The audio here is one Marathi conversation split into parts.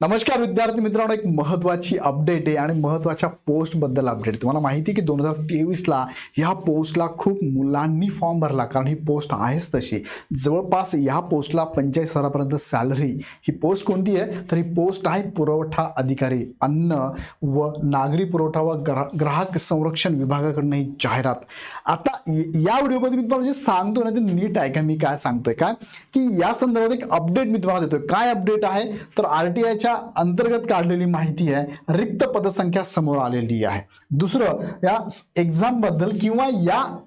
नमस्कार विद्यार्थी मित्रांनो एक महत्वाची अपडेट आहे आणि महत्त्वाच्या पोस्टबद्दल अपडेट तुम्हाला माहिती आहे की दोन हजार तेवीसला ह्या पोस्टला खूप मुलांनी फॉर्म भरला. कारण ही पोस्ट आहेच तशी. जवळपास ह्या पोस्टला पंचायत हजारापर्यंत सॅलरी ही पोस्ट कोणती आहे? तर ही पोस्ट आहे पुरवठा अधिकारी अन्न व नागरी पुरवठा व ग्रा ग्राहक संरक्षण विभागाकडनं ही जाहिरात. आता या व्हिडिओमध्ये मी तुम्हाला जे सांगतो ना ते नीट आहे का? मी काय सांगतोय? काय की या संदर्भात एक अपडेट मी तुम्हाला देतोय. काय अपडेट आहे? तर आर टी आयच्या अंतर्गत काढलेली माहिती आहे रिक्त पदसंख्या समोर आलेली आहे. दुसरं या एक्झामबद्दल किंवा या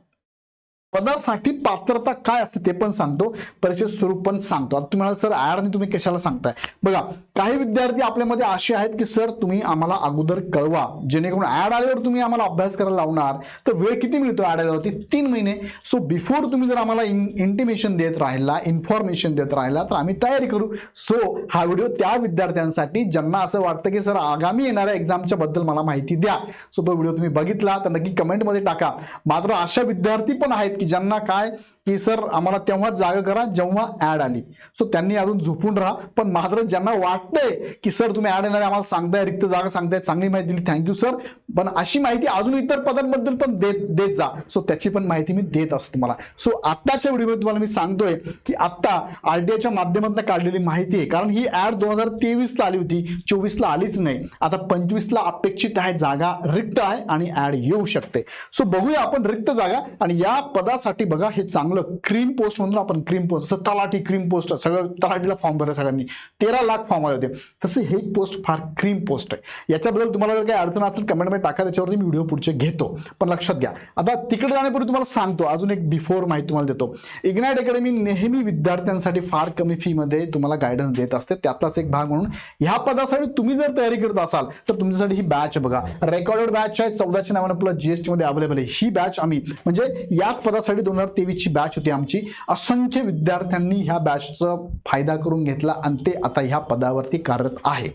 पदासाठी पात्रता काय असते ते पण सांगतो परीक्षेत स्वरूप पण सांगतो. आता तुम्हाला सर ऍड तुम्ही कशाला सांगताय? बघा काही विद्यार्थी आपल्यामध्ये असे आहेत की सर तुम्ही आम्हाला अगोदर कळवा. जेणेकरून ऍड आल्यावर तुम्ही आम्हाला अभ्यास करायला लावणार. तर वेळ किती मिळतो ऍड आल्यावरती? तीन महिने. सो बिफोर तुम्ही जर आम्हाला इंटिमेशन देत राहिला इन्फॉर्मेशन देत राहिला तर आम्ही तयारी करू. सो हा व्हिडिओ त्या विद्यार्थ्यांसाठी ज्यांना असं वाटतं की सर आगामी येणाऱ्या एक्झामच्या बद्दल मला माहिती द्या. सो तो व्हिडिओ तुम्ही बघितला तर नक्की कमेंटमध्ये टाका. मात्र अशा विद्यार्थी पण आहेत की ज्यांना काय की सर आम्हाला तेव्हा जागा करा जेव्हा ऍड आली. सो त्यांनी अजून झोपून राहा. पण मात्र ज्यांना वाटतंय की सर तुम्ही ऍड येणार आम्हाला सांगताय रिक्त जागा सांगताय चांगली माहिती दिली थँक्यू सर पण अशी माहिती अजून इतर पदांबद्दल पण देत देत जा. सो त्याची पण माहिती मी देत असतो तुम्हाला. सो आत्ताच्या व्हिडिओमध्ये तुम्हाला मी सांगतोय की आत्ता आरटीआयच्या माध्यमातून काढलेली माहिती आहे. कारण ही ऍड दोन हजार तेवीसला आली होती. चोवीसला आलीच नाही. आता पंचवीसला अपेक्षित आहे जागा रिक्त आहे आणि ऍड येऊ शकते. सो बघूया आपण रिक्त जागा आणि या पदासाठी बघा हे चांगलं क्रीम पोस्ट म्हणून आपण क्रीम पोस्ट तलाठी क्रीम पोस्ट सगळं तलाठीला फॉर्म भरले सगळ्यांनी. तेरा लाख फॉर्म आले होते. तसे हे पोस्ट फार क्रीम पोस्ट आहे. याच्याबद्दल तुम्हाला जर काही अडचण असेल कमेंटमध्ये टाका त्याच्यावरती मी व्हिडिओ पुढचे घेतो. पण लक्षात घ्या. आता तिकडे जाण्यापूर्वी तुम्हाला सांगतो अजून एक बिफोर माहिती तुम्हाला देतो. इग्नाइट अकॅडमी नेहमी विद्यार्थ्यांसाठी फार कमी फीमध्ये तुम्हाला गायडन्स देत असते. त्यातलाच एक भाग म्हणून ह्या पदासाठी तुम्ही जर तयारी करत असाल तर तुमच्यासाठी ही बॅच बघा. रेकॉर्डेड बॅच आहे चौदाशे नव्याण्णव प्लस जीएसटी मध्ये अवेलेबल आहे. ही बॅच आम्ही म्हणजे याच पदासाठी दोन हजार तेवीसची बॅच बॅच होती आमची. असंख्य विद्यार्थ्यांनी ह्या बॅचचा फायदा करून घेतला आणि ते आता ह्या पदावरती कार्यरत आहे.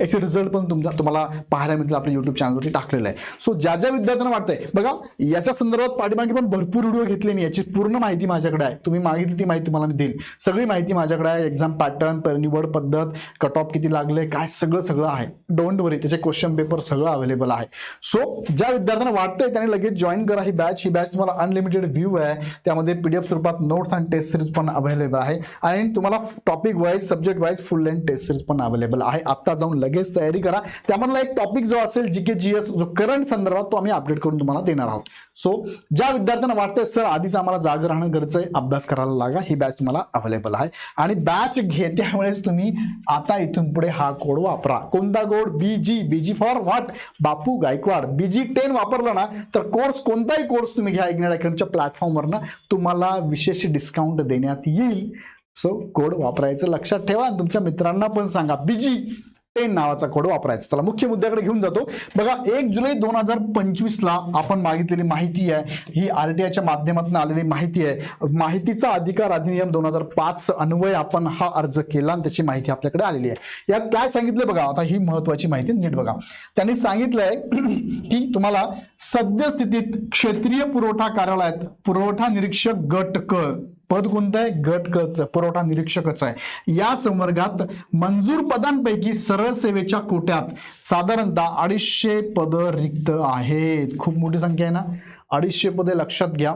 याचे रिझल्ट पण तुमचा तुम्हाला पाहायला मिळतील आपल्या युट्यूब चॅनलवरती टाकलेलं आहे. सो ज्या ज्या विद्यार्थ्यांना वाटतंय बघा याच्या संदर्भात पाठीमागे पण भरपूर व्हिडिओ घेतले मी याची पूर्ण माहिती माझ्याकडे आहे. तुम्ही मागितली ती माहिती तुम्हाला मी देईल सगळी माहिती माझ्याकडे आहे. एक्झाम पॅटर्न निवड पद्धत कट ऑफ किती लागले काय सगळं सगळं आहे. डोंट वरी त्याचे क्वेश्चन पेपर सगळं अवेलेबल आहे. सो ज्या विद्यार्थ्यांना वाटतंय त्याने लगेच जॉईन करा ही बॅच ही बॅच तुम्हाला अनलिमिटेड व्ह्यू आहे. त्यामध्ये पीडीएफ स्वरूपात नोट्स आणि टेस्ट सिरीज पण अवेलेबल आहे. आणि तुम्हाला topic wise subject wise full length test series पण अवेलेबल आहे. आता जाऊन लगेच तयारी करा. त्यामधला एक टॉपिक जो असेल जी के जी एस जो करंट संदर्भात तो आम्ही अपडेट करून तुम्हाला देणार आहोत. सो ज्या विद्यार्थ्यांना वाटतंय सर आधीच आम्हाला जाग राहणं गरजेचं आहे अभ्यास करायला लागा ही बॅच तुम्हाला अवेलेबल आहे. आणि बॅच घेत्यावेळेस तुम्ही आता इथून पुढे हा कोड वापरा. कोणता code BG BG for what Bapu Gaikwad. BG ten वापरला ना तर कोर्स कोणताही कोर्स तुम्ही घ्या इग्नेट अकॅडमीच्या प्लॅटफॉर्मवरनं तुम्हाला विशेष डिस्काउंट देण्यात येईल. सो कोड वापरायचं लक्षात ठेवा. आणि तुमच्या मित्रांना पण सांगा बीजी टेन नावाचा कोड वापरायचा. चला मुख्य मुद्द्याकडे घेऊन जातो. बघा एक जुलै दोन हजार पंचवीस ला आपण मागितलेली माहिती आहे. ही आरटीआयच्या माध्यमातून आलेली माहिती आहे. माहितीचा अधिकार अधिनियम दोन हजार पाच अन्वय आपण हा अर्ज केला आणि त्याची माहिती आपल्याकडे आलेली आहे. यात काय सांगितलं बघा आता ही महत्वाची माहिती नीट बघा. त्यांनी सांगितलंय की तुम्हाला सद्यस्थितीत क्षेत्रीय पुरवठा कार्यालयात पुरवठा निरीक्षक गट क. पद कोणतं आहे? गट क पुरवठा निरीक्षकच आहे. या संवर्गात मंजूर पदांपैकी सरळ सेवेच्या कोट्यात साधारणतः अडीचशे पद रिक्त आहेत. खूप मोठी संख्या आहे ना? अडीचशे पदे लक्षात घ्या.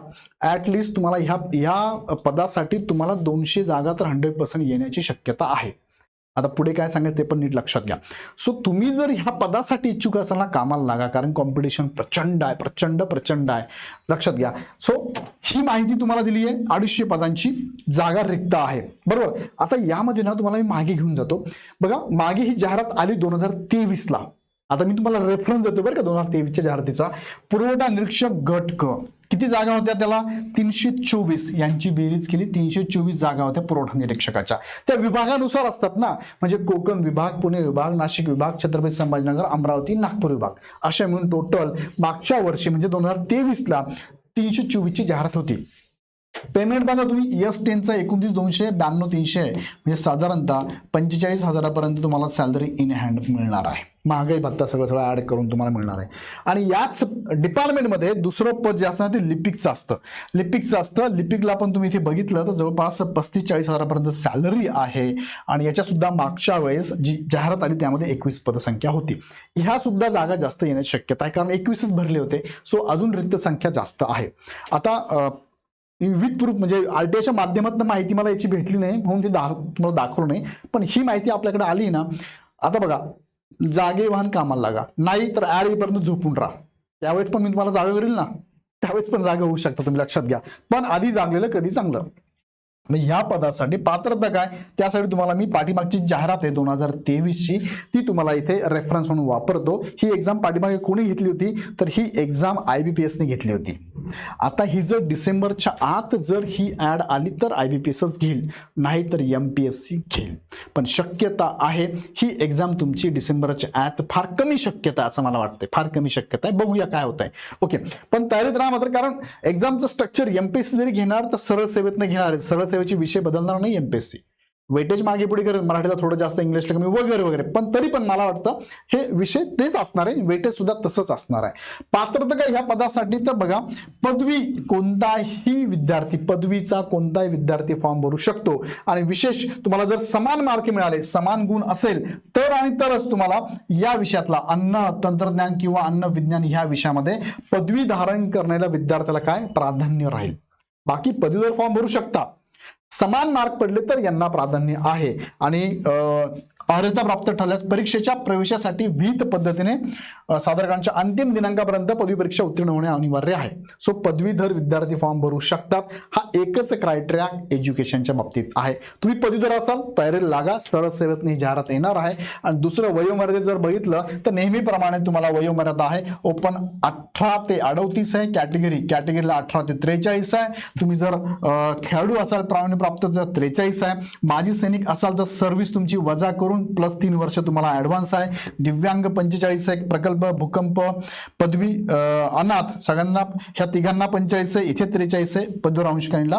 ऍटलिस्ट तुम्हाला ह्या ह्या पदासाठी तुम्हाला दोनशे जागा तर हंड्रेड पर्सेंट येण्याची शक्यता आहे. आता पुढे काय सांगेल ते पण नीट लक्षात घ्या. सो तुम्ही जर ह्या पदासाठी इच्छुक असाल ना कामाला लागा कारण कॉम्पिटिशन प्रचंड आहे प्रचंड प्रचंड आहे. लक्षात घ्या. सो ही माहिती तुम्हाला दिली आहे अडीचशे पदांची जागा रिक्त आहे. बरोबर? आता यामध्ये ना तुम्हाला मी मागे घेऊन जातो. बघा मागे ही जाहिरात आली दोन हजार तेवीसला. आता मी तुम्हाला रेफरन्स देतो बरं का दोन हजार तेवीसच्या जाहिरातीचा. पुरवठा निरीक्षक गट क किती जागा होत्या त्याला? तीनशे चोवीस. यांची बेरीज केली तीनशे चोवीस जागा होत्या पुरवठा निरीक्षकाच्या. त्या विभागानुसार असतात ना म्हणजे कोकण विभाग पुणे विभाग नाशिक विभाग छत्रपती संभाजीनगर अमरावती नागपूर विभाग. अशा मिळून टोटल मागच्या वर्षी म्हणजे दोन हजार तेवीसला तीनशे चोवीसची जाहिरात होती. पेमेंट बघा तुम्ही एस टेनचा एकोणतीस दोनशे ब्याण्णव तीनशे म्हणजे साधारणतः पंचेचाळीस हजारापर्यंत तुम्हाला सॅलरी इन हँड मिळणार आहे. महागाई भत्ता सगळं सगळं ऍड करून तुम्हाला मिळणार आहे. आणि याच डिपार्टमेंटमध्ये दुसरं पद जे असतं ते लिपिकचं असतं. लिपिकचं असतं लिपिकला पण तुम्ही इथे बघितलं तर जवळपास पस्तीस चाळीस हजारापर्यंत सॅलरी आहे. आणि याच्या सुद्धा मागच्या वेळेस जी जाहिरात आली त्यामध्ये एकवीस पदसंख्या होती. ह्या सुद्धा जागा जास्त येण्याची शक्यता आहे कारण एकवीसच भरले होते. सो अजून रिक्त संख्या जास्त आहे. आता विथ प्रूफ म्हणजे आरटीआयच्या माध्यमातून माहिती मला याची भेटली नाही म्हणून ती दा तुम्हाला दाखवलं नाही. पण ही माहिती आपल्याकडे आली ना आता बघा जागे वाहन कामाला लागा नाही तर ॲड येईपर्यंत झोपून राहा. त्यावेळेस पण मी तुम्हाला जागा करील ना त्यावेळेस पण जागा होऊ शकता तुम्ही लक्षात घ्या. पण आधी जागलेलं कधी चांगलं? मग ह्या पदासाठी पात्रता काय? त्यासाठी तुम्हाला मी पाठीमागची जाहिरात आहे दोन हजार तेवीसची ती तुम्हाला इथे रेफरन्स म्हणून वापरतो. ही एक्झाम पाठीमागे कोणी घेतली होती? तर ही एक्झाम आय बी पी एसने घेतली होती. आता ही जर डिसेंबरच्या आत जर ही ऍड आली तर आय बी पी एसच घेईल नाही तर एम पी एस सी घेईल. पण शक्यता आहे ही एक्झाम तुमची डिसेंबरच्या आत फार कमी शक्यता आहे असं मला वाटतंय. फार कमी शक्यता आहे. बघूया काय होत आहे ओके पण तयारीत राहा मात्र कारण एक्झामचं स्ट्रक्चर एमपीएससी जरी घेणार तर सरळ सेवेतनं घेणार आहे. सरळ सेवेचे विषय बदलणार नाही एमपीएससी वेटेज मागे पुढे करेल. मराठीला थोडं जास्त इंग्लिशला कमी वगैरे वगैरे. पण तरी पण मला वाटतं हे विषय तेच असणार आहे. वेटेज सुद्धा तसंच असणार आहे. पात्रता काय ह्या पदासाठी तर बघा पदवी कोणताही विद्यार्थी पदवीचा कोणताही विद्यार्थी फॉर्म भरू शकतो. आणि विशेष तुम्हाला जर समान मार्क मिळाले समान गुण असेल तर आणि तरच तुम्हाला या विषयातला अन्न तंत्रज्ञान किंवा अन्न विज्ञान ह्या विषयामध्ये पदवी धारण करण्याला विद्यार्थ्याला काय? प्राधान्य राहील. बाकी पदवीवर फॉर्म भरू शकता समान मार्क पडले तर यांना प्राधान्य आहे. आणि अर्हता प्राप्त ठरल्यास परीक्षेच्या प्रवेशासाठी विहित पद्धतीने अं, सादरकांच्या अंतिम दिनांकापर्यंत पदवी परीक्षा उत्तीर्ण होणे अनिवार्य आहे. सो पदवीधर विद्यार्थी फॉर्म भरू शकतात. हा एकच क्रायटेरिया एज्युकेशनच्या बाबतीत आहे. तुम्ही पदवीधर असाल तयारीला लागा सरळ सेवेत जाहिरात येणार आहे. आणि दुसरं वयोमर्यादेत जर बघितलं तर नेहमीप्रमाणे तुम्हाला वयोमर्यादा आहे. ओपन अठरा ते अडतीस आहे. कॅटेगरी कॅटेगरीला अठरा ते त्रेचाळीस आहे. तुम्ही जर खेळाडू असाल प्रावीण्य प्राप्त तर त्रेचाळीस आहे. माजी सैनिक असाल तर सर्व्हिस तुमची वजा करून प्लस तीन वर्ष तुम्हाला ऍडव्हान्स आहे. दिव्यांग पंचेचाळीस एक प्रकल्प भूकंप पदवी अं, अनाथ सगळ्यांना ह्या तिघांना पंचेचाळीस आहे इथे त्रेचाळीस आहे. पदवीर अंशकांना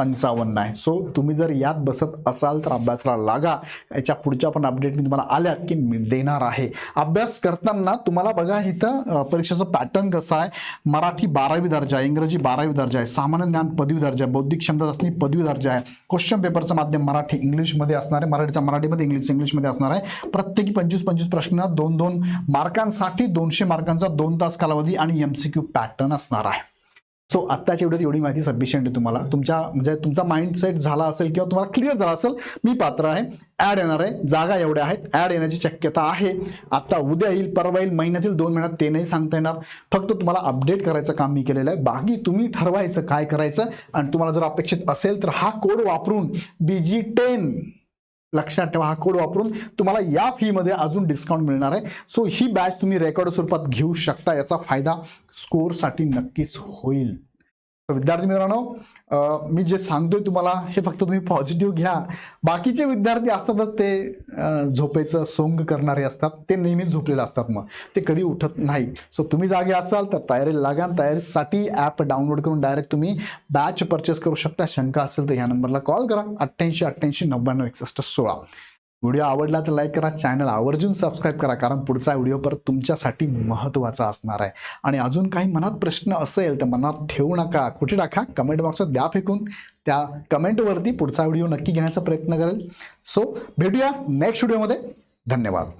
पंचावन्न आहे. सो तुम्ही जर यात बसत असाल तर अभ्यासाला लागा. याच्या पुढच्या पण अपडेट मी तुम्हाला आल्यात की मी देणार आहे. अभ्यास करताना तुम्हाला बघा इथं परीक्षेचं पॅटर्न कसं आहे? मराठी बारावी दर्जा आहे इंग्रजी बारावी दर्जा आहे सामान्य ज्ञान पदवी दर्जा आहे बौद्धिक क्षमता असणे पदवी दर्जा आहे. क्वेश्चन पेपरचं माध्यम मराठी इंग्लिशमध्ये असणार आहे मराठीचा मराठीमध्ये इंग्लिश इंग्लिशमध्ये असणार आहे. प्रत्येकी पंचवीस पंचवीस प्रश्न दोन दोन मार्कांसाठी दोनशे मार्कांचा दोन तास कालावधी आणि एम सी क्यू पॅटर्न असणार आहे. सो आत्ताच्या एवढी एवढी माहिती सफिशियंट आहे तुम्हाला. तुमच्या म्हणजे तुमचा माइंडसेट झाला असेल किंवा तुम्हाला क्लिअर झाला असेल मी पात्र आहे. ॲड येणार आहे. जागा एवढ्या आहेत. ॲड येण्याची शक्यता आहे. आत्ता उद्या येईल परवा येईल महिन्यातील दोन महिन्यात ते नाही सांगता येणार. फक्त तुम्हाला अपडेट करायचं काम मी केलेलं आहे. बाकी तुम्ही ठरवायचं काय करायचं. आणि तुम्हाला जर अपेक्षित असेल तर हा कोड वापरून बी जी टेन लक्षात ठेवा हा कोड वापरून तुम्हाला या फीमध्ये अजून डिस्काउंट मिळणार आहे. सो ही बॅच तुम्ही रेकॉर्ड स्वरूपात घेऊ शकता याचा फायदा स्कोरसाठी नक्कीच होईल. तर विद्यार्थी मित्रांनो मी जे सांगतोय तुम्हाला हे फक्त तुम्ही पॉझिटिव्ह घ्या. बाकीचे विद्यार्थी असतातच ते झोपेचं सोंग करणारे असतात. ते नेहमीच झोपलेले असतात मग. ते कधी उठत नाही. सो तुम्ही जागे असाल तर तयारीला लागा तयारीसाठी ॲप डाउनलोड करून डायरेक्ट तुम्ही बॅच परचेस करू शकता. शंका असेल तर ह्या नंबरला कॉल करा. अठ्ठ्याऐंशी अठ्ठ्याऐंशी नव्याण्णव एकसष्ट सोळा. व्हिडिओ आवडला तर लाईक करा चॅनल आवर्जून सबस्क्राईब करा कारण पुढचा व्हिडिओ परत तुमच्यासाठी महत्त्वाचा असणार आहे. आणि अजून काही मनात प्रश्न असेल तर मनात ठेवू नका. कुठे टाका? कमेंट बॉक्सवर द्या फेकून. त्या कमेंटवरती पुढचा व्हिडिओ नक्की घेण्याचा प्रयत्न करेल. सो भेटूया नेक्स्ट व्हिडिओमध्ये धन्यवाद.